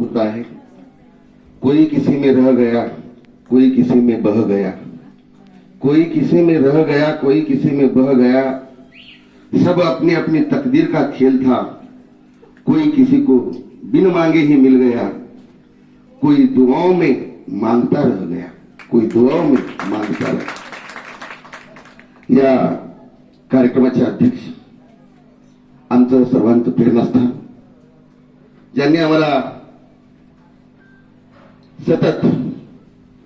होता है। कोई किसी में रह गया, कोई किसी में बह गया। कोई किसी में रह गया, कोई किसी में बह गया। सब अपनी अपनी तकदीर का खेल था। कोई किसी को बिन मांगे ही मिल गया। कोई दुआओं में माँगता रह गया। कोई दुआओं में माँगता रह या कार्यक्रमाचे अध्यक्ष, आमचं सर्वांचं प्रेरणास्थान, ज्यांनी आम्हाला सतत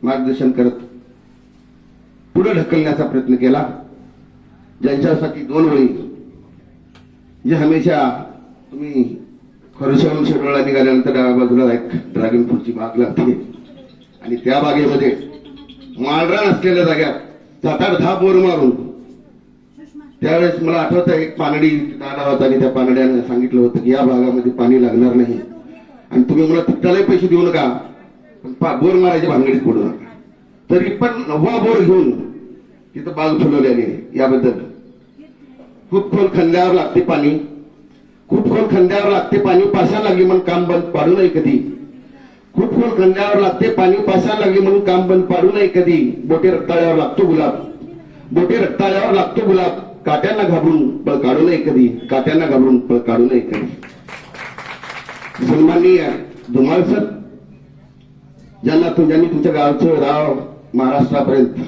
मार्गदर्शन करत पुढे ढकलण्याचा प्रयत्न केला. ज्यांच्यासाठी दोन वेळी जे हमेशा तुम्ही खरशावरून शेडोळा निघाल्यानंतर डाव्या बाजूला एक ड्रॅगन फ्रूटची बाग लागते. आणि त्या बागेमध्ये माळरान असलेल्या जाग्यात सात आठ दहा बोर मारून त्यावेळेस मला आठवत आहे एक पानडी दादा होता आणि त्या पानड्यानं सांगितलं होतं की या भागामध्ये पाणी लागणार नाही. आणि तुम्ही मला तिथलाही पैसे देऊ नका. बोर मारायच्या भानगडीत पडू नका. तरी पण नववा बोर घेऊन तिथं बाग फुलवल्याने याबद्दल. खूप खोल खंद्यावर लागते पाणी. खूप खोल खंद्यावर लागते पाणी पासा लागली म्हणून काम बंद पाडू नये कधी. खूप खोल खंद्यावर लागते पाणी पासा लागली म्हणून काम बंद पाडू नये कधी. बोटे रक्ताळ्यावर लागतो गुलाब. बोटे रक्ताळ्यावर लागतो गुलाब. काट्यांना घाबरून पळ काढू नये कधी. काट्यांना घाबरून पळ काढू नये कधी. सन्माननीय धुमाळ सर ज्यांना ज्यांनी तुमच्या गावचं राव महाराष्ट्रापर्यंत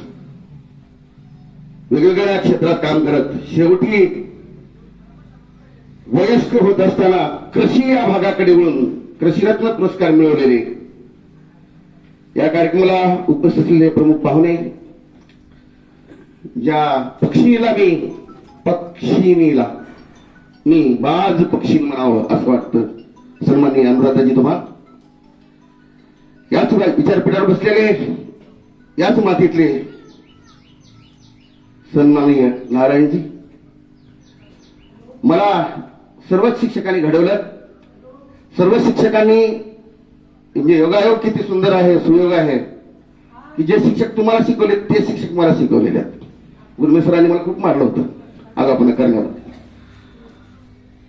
वेगवेगळ्या क्षेत्रात काम करत शेवटी वयस्क होत असताना कृषी या भागाकडे वळून कृषीरत्न पुरस्कार मिळवलेले. या कार्यक्रमाला उपस्थित असलेले प्रमुख पाहुणे ज्या पक्षीला मी पक्षिणीला मी बाज पक्षी म्हणावं असं वाटतं. सन्माननीय अनुराधाजी तुम्हाला याच विचारपीठावर बसलेले याच मातीतले सन्माननीय नारायणजी मला सर्वच शिक्षकांनी घडवलं. सर्व शिक्षकांनी म्हणजे योगायोग किती सुंदर आहे सुयोग आहे की जे शिक्षक तुम्हाला शिकवले ते शिक्षक मला शिकवलेले आहेत. गुरुमी सरांनी मला खूप मारलं होतं आगापणा करण्यावर.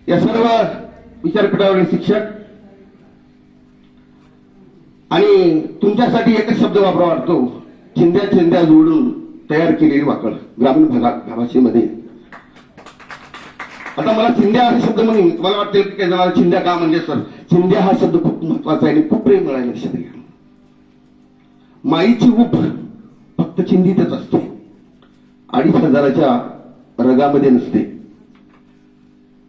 या सर्व विचारपीठावरील शिक्षक आणि तुमच्यासाठी एकच शब्द वापरा वाटतो चिंध्या चिंध्या जोडून तयार केलेली वाकड ग्रामीण भागात भाषेमध्ये आता मला चिंध्या हा शब्द म्हणून मला वाटते की जणांना चिंध्या का म्हणजे सर? चिंध्या हा शब्द खूप महत्त्वाचा आहे आणि खूप प्रेम आहे लक्षात घ्या माईची उप फक्त चिंधीतच असते. अडीच हजाराच्या रगामध्ये नसते.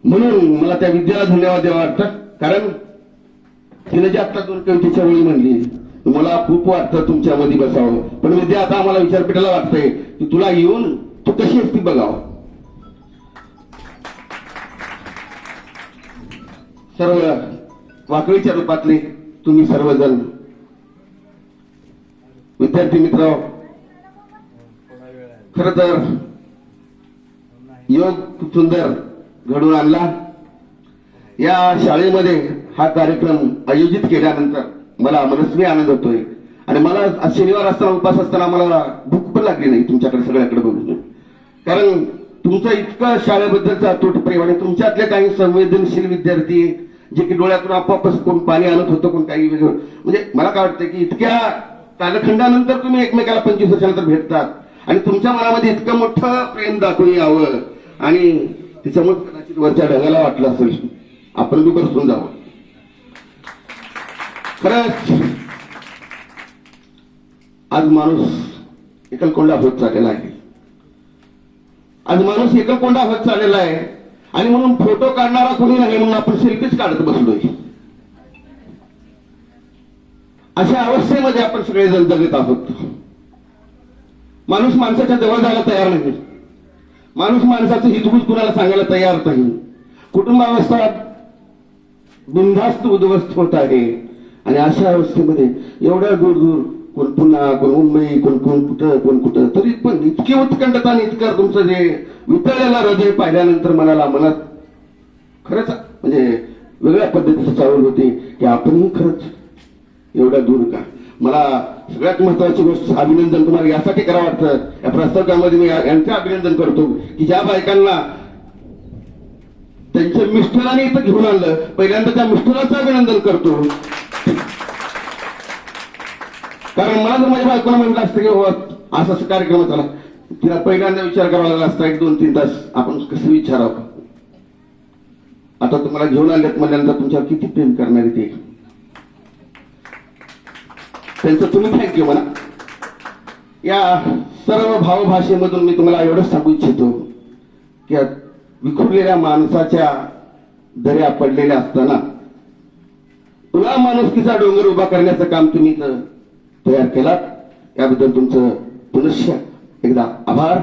म्हणून मला त्या विद्याला धन्यवाद द्यावा वाटतं कारण तिने जे आता दोन कवितेच्या वेळी म्हणली मला खूप वाटतं तुमच्यामध्ये बसावं पण मी ते आता आम्हाला विचारपीठाला वाटतंय की तुला येऊन तू कशी असती बघावं. सर्व वाकळीच्या रूपातले तुम्ही सर्वजण. विद्यार्थी मित्र खर तर योग खूप सुंदर घडून आणला. या शाळेमध्ये हा कार्यक्रम आयोजित केल्यानंतर मला मनस्वी आनंद होतोय. आणि मला आज शनिवार असताना उपास असताना मला भूक पण लागली नाही तुमच्याकडे सगळ्याकडे बघून. कारण तुमचा इतका शाळेबद्दलचा अतूट प्रेम आणि तुमच्यातले काही संवेदनशील विद्यार्थी जे की डोळ्यातून आपोआपच कोण पाणी आणत होतं कोण काही वेगळं. म्हणजे मला काय वाटतं की इतक्या कालखंडानंतर तुम्ही एकमेकाला पंचवीस वर्षानंतर भेटतात. आणि तुमच्या मनामध्ये इतकं मोठं प्रेम दाखवून यावं. आणि तिच्यामुळे कदाचित वरच्या ढगाला वाटलं असेल. आपण बी बसून जावं. खरंच आज माणूस एकलकोंडा होत चाललेला आहे. आज माणूस एकलकोंडा होत चाललेला आहे. आणि म्हणून फोटो काढणारा कोणी नाही म्हणून आपण सेल्फीच काढत बसलोय. अशा अवस्थेमध्ये आपण सगळेजण जगत आहोत. माणूस माणसाच्या जवळ जायला तयार नाही. माणूस माणसाचं हितगुज कुणाला सांगायला तयार नाही. कुटुंबावस्था बिंधास्त उद्ध्वस्त होत आहे. आणि अशा अवस्थेमध्ये एवढ्या दूर दूर कोण पुन्हा कोण मुंबई कोण कोण कुठं कोण कुठं तरी पण इतकी उत्कंठता आणि इतकं तुमचं जे वितळलेला हृदय पाहिल्यानंतर मनाला मनात खरंच म्हणजे वेगळ्या पद्धतीची चावल होती की आपणही खरंच एवढ्या दूर का? मला सगळ्यात महत्वाची गोष्ट अभिनंदन तुम्हाला यासाठी करावं वाटतं. या प्रस्तावकामध्ये मी यांचं अभिनंदन करतो की ज्या बायकांना त्यांच्या मिस्टरांनी इथं घेऊन आणलं पहिल्यांदा त्या मिस्टरांचं अभिनंदन करतो. कारण मला जर माझ्या बायकोला म्हणलं असतं की बाबा असा कार्यक्रम झाला तिला पहिल्यांदा विचार करावा लागला असता एक दोन तीन तास. आपण कसं विचारावं? आता तुम्हाला घेऊन आलेत म्हणल्यानंतर तुमच्यावर किती प्रेम करणारे ते? त्यांचं तुम्ही थँक्यू म्हणा. या सर्व भावभाषेमधून मी तुम्हाला एवढंच सांगू इच्छितो की विखुरलेल्या माणसाच्या दर्या पडलेल्या असताना तुला माणुसकीचा डोंगर उभा करण्याचं काम तुम्ही तयार केलात. याबद्दल तुमचं पुनश्च एकदा आभार.